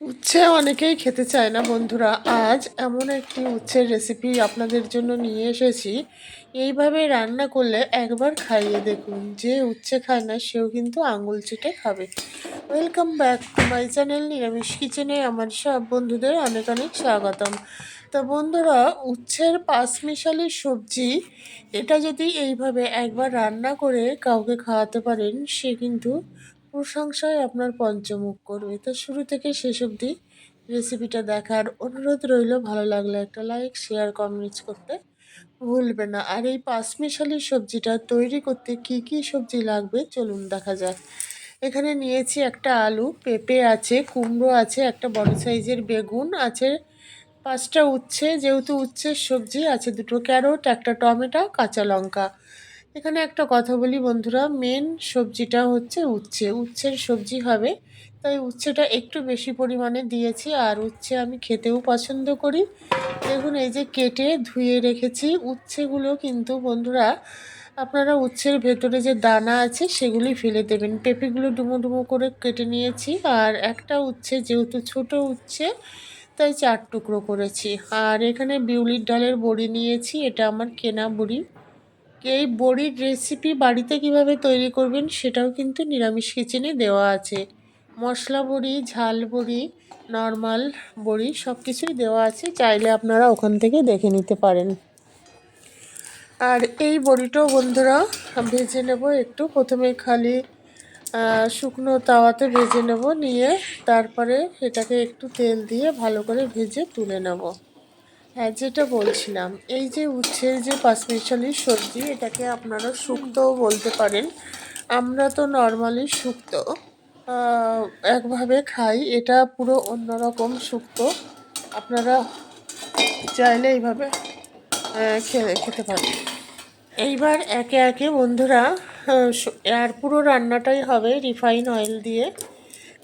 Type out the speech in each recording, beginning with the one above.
উচ্ছে অনেকেই খেতে চায় না, বন্ধুরা। আজ এমন একটি উচ্ছের রেসিপি আপনাদের জন্য নিয়ে এসেছি। এইভাবে রান্না করলে একবার খাইয়ে দেখুন, যে উচ্ছে খায় না, সেও কিন্তু আঙুল চেটে খাবে। Welcome back to my channel নিরামিষ কিচেনে আমার সব বন্ধুদের অনেক অনেক স্বাগতম। তো বন্ধুরা, উচ্ছের পাঁচমিশালি সবজি, এটা যদি এইভাবে একবার রান্না করে কাউকে খাওয়াতে পারেন, সে কিন্তু প্রশংসায় আপনার পঞ্চমুখ করবে। তো শুরু থেকে শেষ অবধি রেসিপিটা দেখার অনুরোধ রইল। ভালো লাগলে একটা লাইক শেয়ার কমেন্টস করতে ভুলবে না। আর এই পাঁচমিশালি সবজিটা তৈরি করতে কি কি সবজি লাগবে চলুন দেখা যাক। এখানে নিয়েছি একটা আলু, পেঁপে আছে, কুমড়ো আছে, একটা বড় সাইজের বেগুন আছে, পাঁচটা উচ্ছে। যেহেতু উচ্ছের সবজি আছে দুটো, ক্যারট, একটা টমেটো, কাঁচা লঙ্কা। এখানে একটা কথা বলি বন্ধুরা মেন সবজিটা হচ্ছে উচ্ছে। উচ্ছের সবজি হবে, তাই উচ্ছেটা একটু বেশি পরিমাণে দিয়েছি, আর উচ্ছে আমি খেতেও পছন্দ করি। দেখুন, এই যে কেটে ধুয়ে রেখেছি, উচ্ছেগুলো কিন্তু বন্ধুরা, আপনারা উচ্ছের ভেতরে যে দানা আছে, সেগুলি ফেলে দেবেন। পেঁপেগুলো ডুমো ডুমো করে কেটে নিয়েছি, আর একটা উচ্ছে, যেহেতু ছোট উচ্ছে, তাই চার টুকরো করেছি। আর এখানে বিউলির ডালের বড়ি নিয়েছি, এটা আমার কেনা বড়ি। এই বড়ির রেসিপি বাড়িতে কীভাবে তৈরি করবেন সেটাও কিন্তু নিরামিষ কিচেনে দেওয়া আছে। মশলা বড়ি, ঝাল বড়ি নর্মাল বড়ি সব কিছুই দেওয়া আছে। চাইলে আপনারা ওখান থেকে দেখে নিতে পারেন। আর এই বড়িটাও বন্ধুরা ভেজে নেব একটু। প্রথমে খালি শুকনো তাওয়াতে ভেজে নেব। নিয়ে তারপরে এটাকে একটু তেল দিয়ে ভালো করে ভেজে তুলে নেব। হ্যাঁ যেটা বলছিলাম, এই যে উচ্ছের যে পাঁচমিশালি সবজি, এটাকে আপনারা শুক্তও বলতে পারেন। আমরা তো নর্মালি শুক্ত একভাবে খাই, এটা পুরো অন্যরকম শুক্ত। আপনারা চাইলে এইভাবে খেলে খেতে পারেন। এইবার একে একে বন্ধুরা আর পুরো রান্নাটাই হবে রিফাইন অয়েল দিয়ে।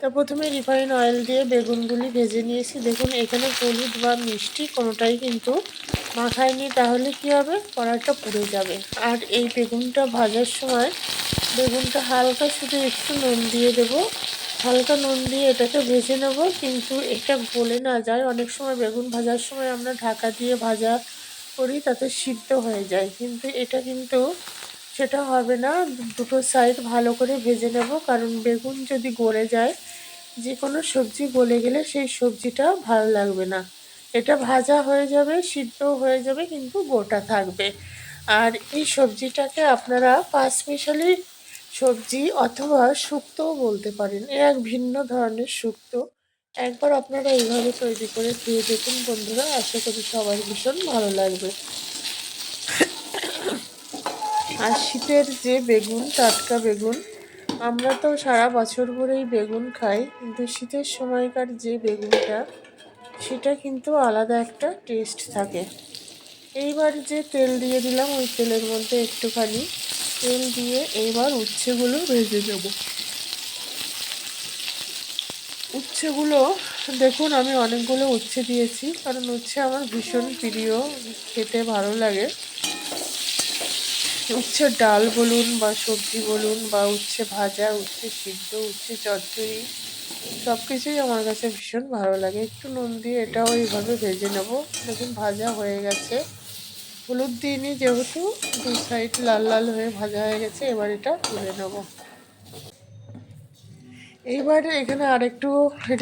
তো প্রথমে রিফাইন অয়েল দিয়ে বেগুনগুলি ভেজে নিয়েছি। দেখুন, এখানে হলুদ বা মিষ্টি কোনোটাই কিন্তু মাখায়নি। তাহলে কি হবে? কড়াটা পুড়ে যাবে। আর এই বেগুনটা ভাজার সময় বেগুনটা হালকা শুধু একটু নুন দিয়ে দেব। হালকা নুন দিয়ে এটাকে ভেজে নেব। কিন্তু এটা গলে না যায়। অনেক সময় বেগুন ভাজার সময় আমরা ঢাকা দিয়ে ভাজা করি, তাতে সিদ্ধ হয়ে যায়। কিন্তু এটা কিন্তু সেটা হবে না। দুটো সাইড ভালো করে ভেজে নেব। কারণ বেগুন যদি গলে যায় যে কোনো সবজি গলে গেলে সেই সবজিটা ভালো লাগবে না। এটা ভাজা হয়ে যাবে সিদ্ধ হয়ে যাবে, কিন্তু গোটা থাকবে। আর এই সবজিটাকে আপনারা পাঁচ মিশালি সবজি অথবা শুক্তও বলতে পারেন। এ এক ভিন্ন ধরনের শুক্ত। একবার আপনারা এইভাবে তৈরি করে খেয়ে দেখুন বন্ধুরা। আশা করি সবার ভীষণ ভালো লাগবে। আর শীতের যে বেগুন, টাটকা বেগুন আমরা তো সারা বছর ভরেই বেগুন খাই, কিন্তু শীতের সময়কার যে বেগুনটা, সেটা কিন্তু আলাদা একটা টেস্ট থাকে। এইবার যে তেল দিয়ে দিলাম, ওই তেলের মধ্যে একটুখানি তেল দিয়ে এইবার উচ্ছেগুলো ভেজে দেব উচ্ছেগুলো, দেখুন, আমি অনেকগুলো উচ্ছে দিয়েছি, কারণ উচ্ছে আমার ভীষণ প্রিয়, খেতে ভালো লাগে। উচ্ছে ডাল বলুন বা সবজি বলুন বা উচ্ছে ভাজা, উচ্ছে সিদ্ধ, উচ্ছে চচ্চড়ি সব কিছুই আমার কাছে ভীষণ ভালো লাগে। একটু নুন দিয়ে এটাও এইভাবে ভেজে নেব। দেখুন, ভাজা হয়ে গেছে। হলুদ দিইনি যেহেতু, দু সাইড লাল লাল হয়ে ভাজা হয়ে গেছে, এবার এটা তুলে নেব। এইবার এখানে আরেকটু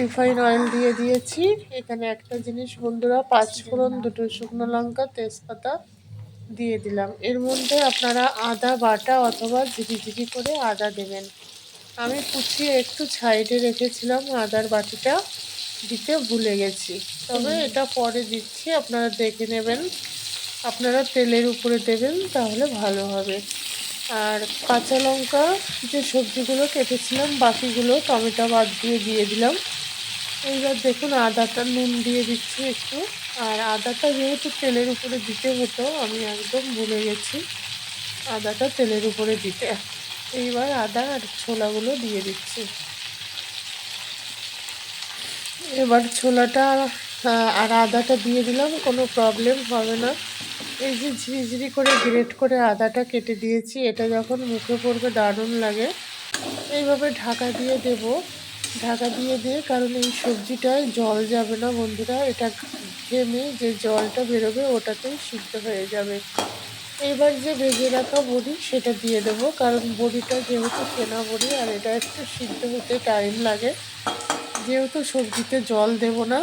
রিফাইন অয়েল দিয়ে দিয়েছি। এখানে একটা জিনিস, বন্ধুরা পাঁচ ফোড়ন দুটো শুকনো লঙ্কা, তেজপাতা দিয়ে দিলাম। এর মধ্যে আপনারা আদা বাটা অথবা ঝিরি করে আদা দেবেন। আমি কুচিয়ে একটু সাইডে রেখেছিলাম আদার বাটিটা দিতে ভুলে গেছি। তবে এটা পরে দিচ্ছি আপনারা দেখে নেবেন। আপনারা তেলের উপরে দেবেন তাহলে ভালো হবে। আর কাঁচা লঙ্কা যে সবজিগুলো কেটেছিলাম বাকিগুলো টমেটো বাদ দিয়ে দিয়ে দিলাম। এইবার দেখুন আদাটা নুন দিয়ে দিচ্ছি একটু। আর আদাটা যেহেতু তেলের উপরে দিতে হতো, আমি একদম ভুলে গেছি। আদাটা তেলের উপরে দিতে। এইবার আদা আর ছোলাগুলো দিয়ে দিচ্ছি। এবার ছোলাটা আর আদাটা দিয়ে দিলাম, কোনো প্রবলেম হবে না। এই যে ঝিরিঝিরি করে গ্রেট করে আদাটা কেটে দিয়েছি, এটা যখন মুখে পড়বে দারুণ লাগে। এইভাবে ঢাকা দিয়ে দেব। ঢাকা দিয়ে দিয়ে কারণ এই সবজিটায় জল যাবে না বন্ধুরা। এটা ঘেমে যে জলটা বেরোবে, ওটাতেই সিদ্ধ হয়ে যাবে। এবার যে ভেজে রাখা বড়ি, সেটা দিয়ে দেবো, কারণ বড়িটা যেহেতু কেনা বড়ি, আর এটা একটু সিদ্ধ হতে টাইম লাগে। যেহেতু সবজিতে জল দেব না,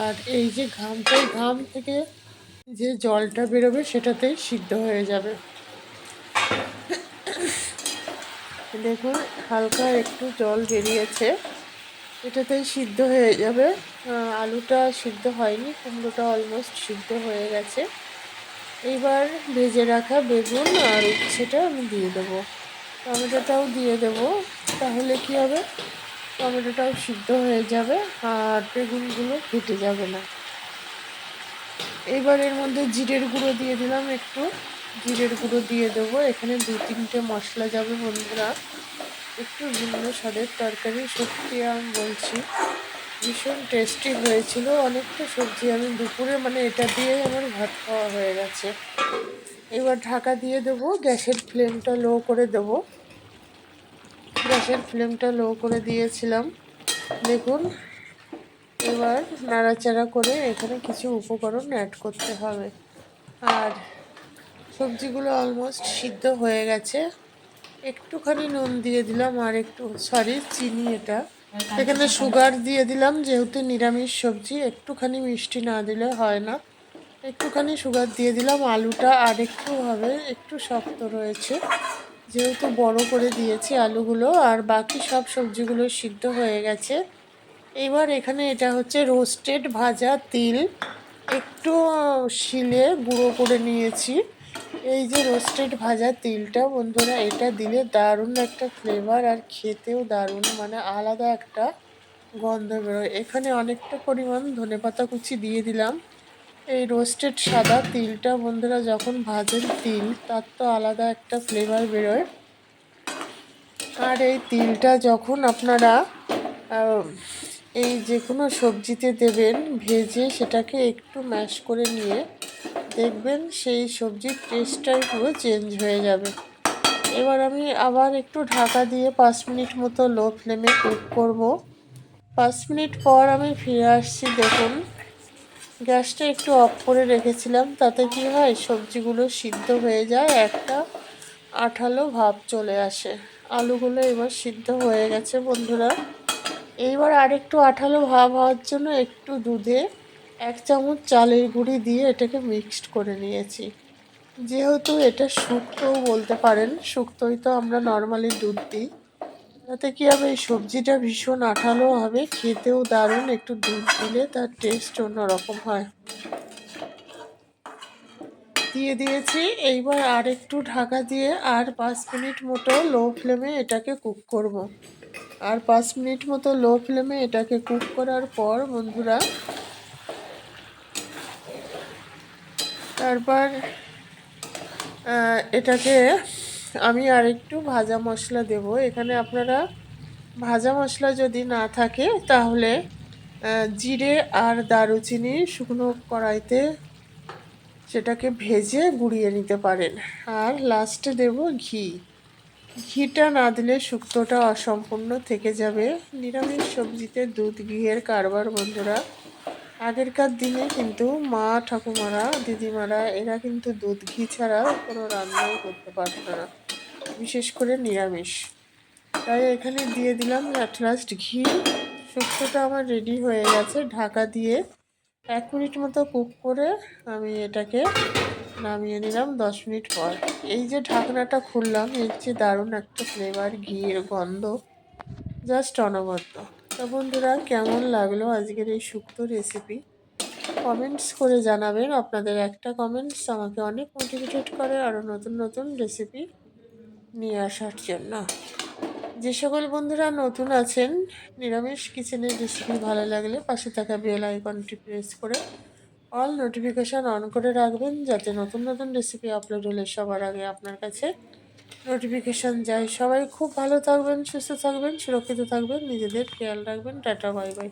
আর এই যে ঘামটাই ঘাম থেকে যে জলটা বেরোবে, সেটাতেই সিদ্ধ হয়ে যাবে। দেখুন, হালকা একটু জল বেরিয়েছে। এটাতেই সিদ্ধ হয়ে যাবে। আলুটা সিদ্ধ হয়নি, কুমড়োটা অলমোস্ট সিদ্ধ হয়ে গেছে। এইবার ভেজে রাখা বেগুন আর উচ্ছেটা আমি দিয়ে দেবো। টমেটোটাও দিয়ে দেবো। তাহলে কি হবে? টমেটোটাও সিদ্ধ হয়ে যাবে আর বেগুনগুলো ফেটে যাবে না। এইবার এর মধ্যে জিরের গুঁড়ো দিয়ে দিলাম একটু। জিরের গুঁড়ো দিয়ে দেবো। এখানে দু তিনটে মশলা যাবে বন্ধুরা। একটু ভিন্ন স্বাদের তরকারি, সত্যি আমি বলছি। ভীষণ টেস্টি হয়েছিল। অনেকটা সবজি আমি দুপুরে মানে এটা দিয়ে আমার ভাত খাওয়া হয়ে গেছে। এবার ঢাকা দিয়ে দেবো, গ্যাসের ফ্লেমটা লো করে দেবো। গ্যাসের ফ্লেমটা লো করে দিয়েছিলাম। দেখুন, এবার নাড়াচাড়া করে এখানে কিছু উপকরণ অ্যাড করতে হবে। আর সবজিগুলো অলমোস্ট সিদ্ধ হয়ে গেছে। একটুখানি নুন দিয়ে দিলাম আর একটু সরি চিনি এটা। এখানে সুগার দিয়ে দিলাম, যেহেতু নিরামিষ সবজি, একটুখানি মিষ্টি না দিলে হয় না। একটুখানি সুগার দিয়ে দিলাম, আলুটা আর একটু হবে, একটু শক্ত রয়েছে। যেহেতু বড় করে দিয়েছি আলুগুলো, আর বাকি সব সবজিগুলো সিদ্ধ হয়ে গেছে। এবার এখানে এটা হচ্ছে রোস্টেড ভাজা তিল। একটু শিলে গুঁড়ো করে নিয়েছি। এই যে রোস্টেড ভাজা তিলটা বন্ধুরা, এটা দিলে দারুণ একটা ফ্লেভার আর খেতেও দারুণ মানে আলাদা একটা গন্ধ বেরোয়। এখানে অনেকটা পরিমাণ ধনেপাতা কুচি দিয়ে দিলাম। এই রোস্টেড সাদা তিলটা বন্ধুরা, যখন ভাজেন তিল, তার তো আলাদা একটা ফ্লেভার বেরোয়। আর এই তিলটা যখন আপনারা এই যে কোনো সবজিতে দেবেন, ভেজে সেটাকে একটু ম্যাশ করে নিয়ে দেখবেন সেই সবজির টেস্টটাই পুরো চেঞ্জ হয়ে যাবে। এবার আমি আবার একটু ঢাকা দিয়ে পাঁচ মিনিট মতো লো ফ্লেমে কুক করব। পাঁচ মিনিট পর আমি ফিরে আসছি, দেখুন। গ্যাসটা একটু অফ করে রেখেছিলাম, তাতে কি হয়, সবজিগুলো সিদ্ধ হয়ে যায়, একটা আঠালো ভাব চলে আসে। আলুগুলো এবার সিদ্ধ হয়ে গেছে, বন্ধুরা। এইবার আরেকটু আঠালো ভাব হওয়ার জন্য একটু দুধে এক চামচ চালের গুঁড়ি দিয়ে এটাকে মিক্সড করে নিয়েছি। যেহেতু এটা শুক্তোও বলতে পারেন, শুক্তোই তো আমরা নর্মালি দুধ দিই। তাতে কী হবে? এই সবজিটা ভীষণ আঠালো হবে, খেতেও দারুণ, একটু দুধ দিলে তার টেস্ট অন্যরকম হয়। দিয়ে দিয়েছি, এইবার আর একটু ঢাকা দিয়ে আর পাঁচ মিনিট মতো লো ফ্লেমে এটাকে কুক করব। আর পাঁচ মিনিট মতো লো ফ্লেমে এটাকে কুক করার পর বন্ধুরা তারপর এটাকে আমি আর একটু ভাজা মশলা দেব। এখানে আপনারা ভাজা মশলা যদি না থাকে, তাহলে জিরে আর দারুচিনি শুকনো কড়াইতে সেটাকে ভেজে গুঁড়িয়ে নিতে পারেন। আর লাস্টে দেব ঘি। ঘিটা না দিলে শুক্তোটা অসম্পূর্ণ থেকে যাবে। নিরামিষ সবজিতে দুধ, ঘিয়ের কারবার, বন্ধুরা। আগেরকার দিনে কিন্তু মা ঠাকুমারা, দিদিমারা, এরা কিন্তু দুধ ঘি ছাড়া কোনো রান্নাও করতে পারত না, বিশেষ করে নিরামিষ। তাই এখানে দিয়ে দিলাম অ্যাট লাস্ট ঘি। শুক্তোটা আমার রেডি হয়ে গেছে, ঢাকা দিয়ে এক মিনিট মতো কুক করে আমি এটাকে নামিয়ে নিলাম দশ মিনিট পর। এই যে ঢাকনাটা খুললাম, এর যে দারুণ একটা ফ্লেভার ঘিয়ের গন্ধ জাস্ট অনবদ্য। তো বন্ধুরা, কেমন লাগল আজকের এই শুক্তো রেসিপি কমেন্টস করে জানাবেন। আপনাদের একটা কমেন্টস আমাকে অনেক মোটিভেটেড করে আরও নতুন নতুন রেসিপি নিয়ে আসার জন্য। যে সকল বন্ধুরা নতুন আছেন, নিরামিষ কিচেনের রেসিপি ভালো লাগলে পাশে থাকা বেল আইকনটি প্রেস করে অল নোটিফিকেশান অন করে রাখবেন, যাতে নতুন নতুন রেসিপি আপলোড হলে সবার আগে আপনার কাছে নোটিফিকেশান যায়। সবাই খুব ভালো থাকবেন, সুস্থ থাকবেন, সুরক্ষিত থাকবেন, নিজেদের খেয়াল রাখবেন, টাটা বাই বাই